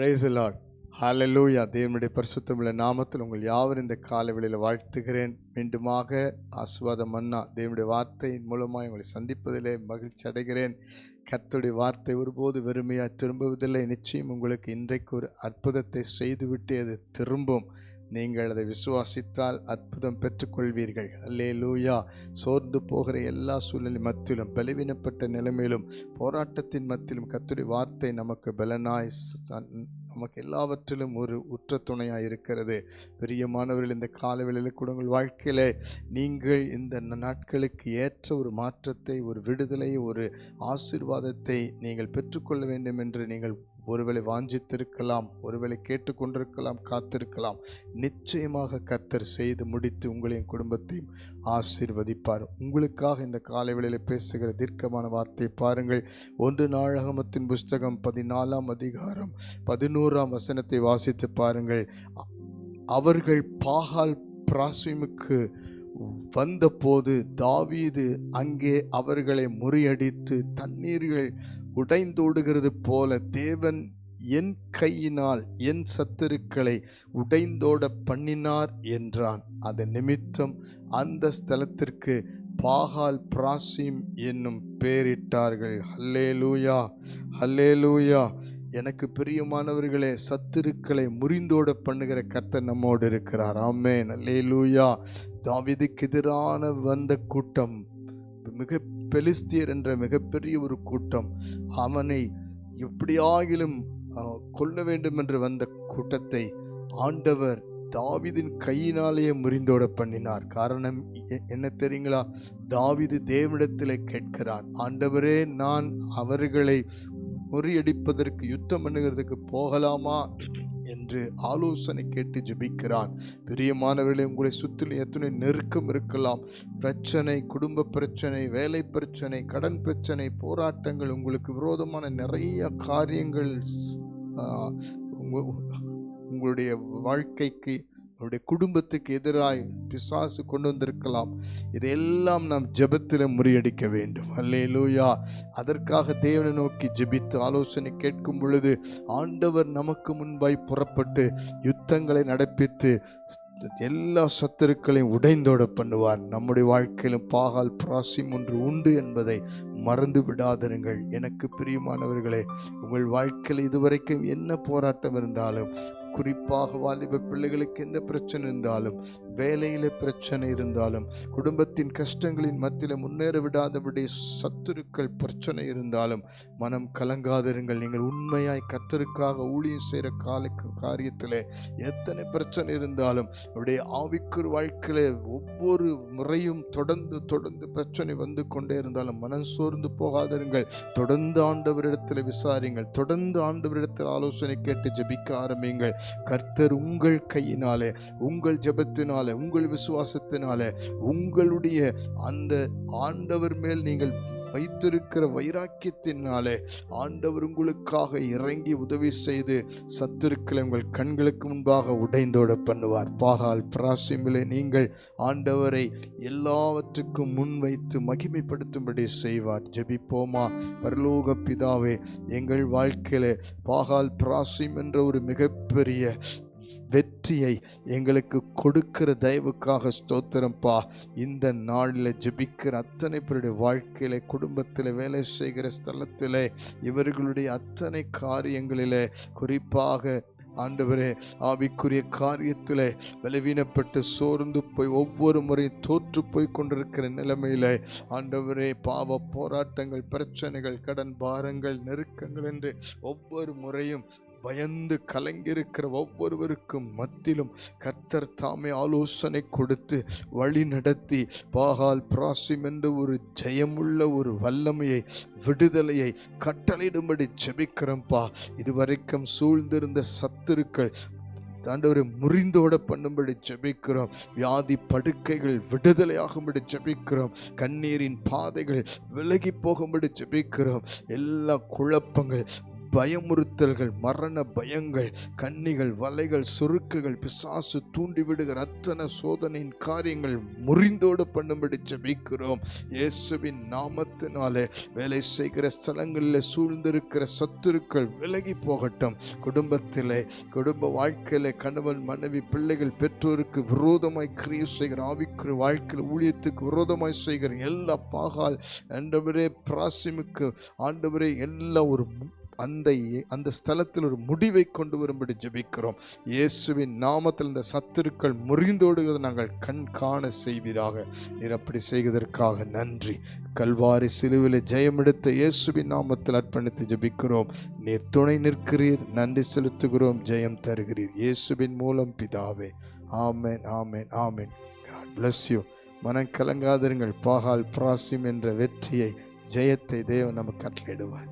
Price Lord hallelujah தேவனுடைய பரிசுத்தமுள்ள நாமத்தில் உங்கள் யாவரும் இந்த காலவெளியில் வாழ்த்துகிறேன். மீண்டுமாக ஆஸ்வாதம் மன்னா தேவனுடைய வார்த்தையின் மூலமாக உங்களை சந்திப்பதிலே மகிழ்ச்சி அடைகிறேன். கர்த்தருடைய வார்த்தை ஒருபோது வெறுமையாக திரும்புவதில்லை. நிச்சயம் உங்களுக்கு இன்றைக்கு ஒரு அற்புதத்தை செய்துவிட்டு அது திரும்பும். நீங்கள் அதை விசுவாசித்தால் அற்புதம் பெற்றுக்கொள்வீர்கள். அல்லே லூயா சோர்ந்து போகிற எல்லா சூழ்நிலை மத்தியிலும் பலவீனப்பட்ட நிலைமையிலும் போராட்டத்தின் மத்தியிலும் கத்துரி வார்த்தை நமக்கு பலனாய் நமக்கு எல்லாவற்றிலும் ஒரு உற்ற துணையாக இருக்கிறது. பிரியமானவர்கள் இந்த காலவெளியில் கூட உங்கள் வாழ்க்கையில் நீங்கள் இந்த நாட்களுக்கு ஏற்ற ஒரு மாற்றத்தை ஒரு விடுதலை ஒரு ஆசீர்வாதத்தை நீங்கள் பெற்றுக்கொள்ள வேண்டும் என்று நீங்கள் ஒருவேளை வாஞ்சித்திருக்கலாம் ஒருவேளை கேட்டுக்கொண்டிருக்கலாம் காத்திருக்கலாம். நிச்சயமாக கர்த்தர் செய்து முடித்து உங்களையும் குடும்பத்தையும் ஆசீர்வதிப்பார். உங்களுக்காக இந்த காலை வேளையில் பேசுகிற தீர்க்கமான வார்த்தையை பாருங்கள். ஒன்று நாழகமத்தின் புஸ்தகம் பதினாலாம் அதிகாரம் பதினோராம் வசனத்தை வாசித்து பாருங்கள். அவர்கள் பாகால் பிராசிமுக்கு வந்தபோது தாவீது அங்கே அவர்களை முறியடித்து தண்ணீர்கள் உடைந்தோடுகிறது போல தேவன் என் கையினால் என் சத்துருக்களை உடைந்தோட பண்ணினார் என்றான். அதன் நிமித்தம் அந்த ஸ்தலத்திற்கு பாகால் பிராசிம் என்னும் பெயரிட்டார்கள் ஹல்லேலூயா ஹல்லேலூயா. எனக்கு பிரியமானவர்களே சத்துருக்களை முறிந்தோட பண்ணுகிற கர்த்தர் நம்மோடு இருக்கிறார். ஆமே நல்லே லூயா தாவிதுக்கு எதிரான வந்த கூட்டம் மிக பெலிஸ்தியர் என்ற மிகப்பெரிய ஒரு கூட்டம் அவனை எப்படியாகிலும் கொல்ல வேண்டும் என்று வந்த கூட்டத்தை ஆண்டவர் தாவிதின் கையினாலேயே முறிந்தோட பண்ணினார். காரணம் எ- என்ன தெரியுங்களா? தாவிது தேவனிடத்தில் கேட்கிறான் ஆண்டவரே நான் அவர்களை முறியடிப்பதற்கு யுத்தம் பண்ணுகிறதுக்கு போகலாமா என்று ஆலோசனை கேட்டு ஜெபிக்கிறான். பிரியமானவர்களே உங்களை சுற்றிலும் எத்தனை நெருக்கம் இருக்கலாம். பிரச்சனை குடும்ப பிரச்சனை வேலை பிரச்சனை கடன் பிரச்சனை போராட்டங்கள் உங்களுக்கு விரோதமான நிறைய காரியங்கள் உங்களுடைய வாழ்க்கைக்கு அவருடைய குடும்பத்துக்கு எதிராய் பிசாசு கொண்டு வந்திருக்கலாம். இதையெல்லாம் நாம் ஜெபத்தில் முறியடிக்க வேண்டும். அல்லேலூயா. அதற்காக தேவனை நோக்கி ஜெபித்து ஆலோசனை கேட்கும் பொழுது ஆண்டவர் நமக்கு முன்பாய் புறப்பட்டு யுத்தங்களை நடப்பித்து எல்லா சத்துருக்களையும் உடைந்தோட பண்ணுவார். நம்முடைய வாழ்க்கையிலும் பாகால் பிராசிம் ஒன்று உண்டு என்பதை மறந்து விடாதிருங்கள். எனக்கு பிரியமானவர்களே உங்கள் வாழ்க்கையில் இதுவரைக்கும் என்ன போராட்டம் இருந்தாலும் குறிப்பாக வாலிப பிள்ளைகளுக்கு எந்த பிரச்சனை இருந்தாலும் வேலையில பிரச்சனை இருந்தாலும் குடும்பத்தின் கஷ்டங்களின் மத்தியில் முன்னேற விடாதபடி சத்துருக்கள் பிரச்சனை இருந்தாலும் மனம் கலங்காதிருங்கள். நீங்கள் உண்மையாய் கர்த்தருக்காக ஊழியம் செய்கிற கால காரியத்தில் எத்தனை பிரச்சனை இருந்தாலும் உடைய ஆவிக்குர் வாழ்க்கையில ஒவ்வொரு முறையும் தொடர்ந்து தொடர்ந்து பிரச்சனை வந்து கொண்டே இருந்தாலும் மனம் சோர்ந்து போகாதிருங்கள். தொடர்ந்து ஆண்டவரிடத்தில் விசாரிங்கள். தொடர்ந்து ஆண்டவரிடத்தில் ஆலோசனை கேட்டு ஜெபிக்க ஆரம்பியுங்கள். கர்த்தர் உங்கள் கையினாலே உங்கள் ஜபத்தினால் உங்கள் விசுவாசத்தினால உங்களுடைய அந்த ஆண்டவர் மேல் நீங்கள் வைத்திருக்கிற வைராக்கியத்தினாலே ஆண்டவர் உங்களுக்காக இறங்கி உதவி செய்து சத்துருக்களை உங்கள் கண்களுக்கு முன்பாக உடைந்தோட பண்ணுவார். பாகால் பிராசிமிலே நீங்கள் ஆண்டவரை எல்லாவற்றுக்கும் முன்வைத்து மகிமைப்படுத்தும்படி செய்வார். ஜெபிப்போமா? பரலோக பிதாவே எங்கள் வாழ்க்கையில் பாகால் பிராசிம் என்ற ஒரு மிகப்பெரிய வெற்றியை எங்களுக்கு கொடுக்கிற தயவுக்காக ஸ்தோத்திரம்ப்பா இந்த நாளில் ஜபிக்கிற அத்தனை பேருடைய வாழ்க்கையில குடும்பத்தில் வேலை செய்கிற ஸ்தலத்திலே இவர்களுடைய அத்தனை காரியங்களிலே குறிப்பாக ஆண்டவரே ஆவிக்குரிய காரியத்தில் பலவீனப்பட்டு சோர்ந்து போய் ஒவ்வொரு முறையும் தோற்று போய் கொண்டிருக்கிற நிலைமையில ஆண்டவரே பாவ போராட்டங்கள் பிரச்சனைகள் கடன் பாரங்கள் நெருக்கங்கள் என்று ஒவ்வொரு முறையும் பயந்து கலங்கியிருக்கிற ஒவ்வொருவருக்கும் மத்தியிலும் கர்த்தர் தாமே ஆலோசனை கொடுத்து வழி நடத்தி பாகால் பிராசிம் என்ற ஒரு ஜெயமுள்ள ஒரு வல்லமையை விடுதலையை கட்டளையிடும்படி ஜெபிக்கிறோம்ப்பா இதுவரைக்கும் சூழ்ந்திருந்த சத்துருக்கள் தாண்டவரை முறிந்தோட பண்ணும்படி ஜெபிக்கிறோம். வியாதி படுக்கைகள் விடுதலையாகும்படி ஜெபிக்கிறோம். கண்ணீரின் பாதைகள் விலகி போகும்படி ஜெபிக்கிறோம். எல்லா குழப்பங்கள் பயமுறுத்தல்கள் மரண பயங்கள் கன்னிகள் வலைகள் சுருக்குகள் பிசாசு தூண்டிவிடுகிற அத்தனை சோதனையின் காரியங்கள் முறிந்தோடு பண்ணும்படி ஜபிக்கிறோம். இயேசுவின் நாமத்தினாலே வேலை செய்கிற ஸ்தலங்களில் சூழ்ந்திருக்கிற சத்துருக்கள் விலகி போகட்டும். குடும்பத்திலே குடும்ப வாழ்க்கையிலே கணவன் மனைவி பிள்ளைகள் பெற்றோருக்கு விரோதமாய் கிரியை செய்கிற ஆவிக்குரிய வாழ்க்கையில் ஊழியத்துக்கு விரோதமாய் செய்கிற எல்லா பாகால் ஆண்டவரே பிராசிமுக்கு ஆண்டவரே எல்லா ஒரு அந்த அந்த ஸ்தலத்தில் ஒரு முடிவை கொண்டு வரும்படி ஜெபிக்கிறோம். இயேசுவின் நாமத்தில் இந்த சத்துருக்கள் முறிந்தோடுகிறதை நாங்கள் கண் காண செய்வீராக. நீர் அப்படி செய்வதற்காக நன்றி. கல்வாரி சிலுவில ஜெயமெடுத்த இயேசுவின் நாமத்தில் அர்ப்பணித்து ஜெபிக்கிறோம். நீர் துணை நிற்கிறீர். நன்றி செலுத்துகிறோம். ஜெயம் தருகிறீர். இயேசுவின் மூலம் பிதாவே. ஆமென் ஆமென் ஆமென். காட் பிளஸ் யூ மனம் கலங்காதிருங்கள். பாகால் பிராசிம் என்ற வெற்றியை ஜெயத்தை தேவன் நமக்கு கட்டளையிடுவார்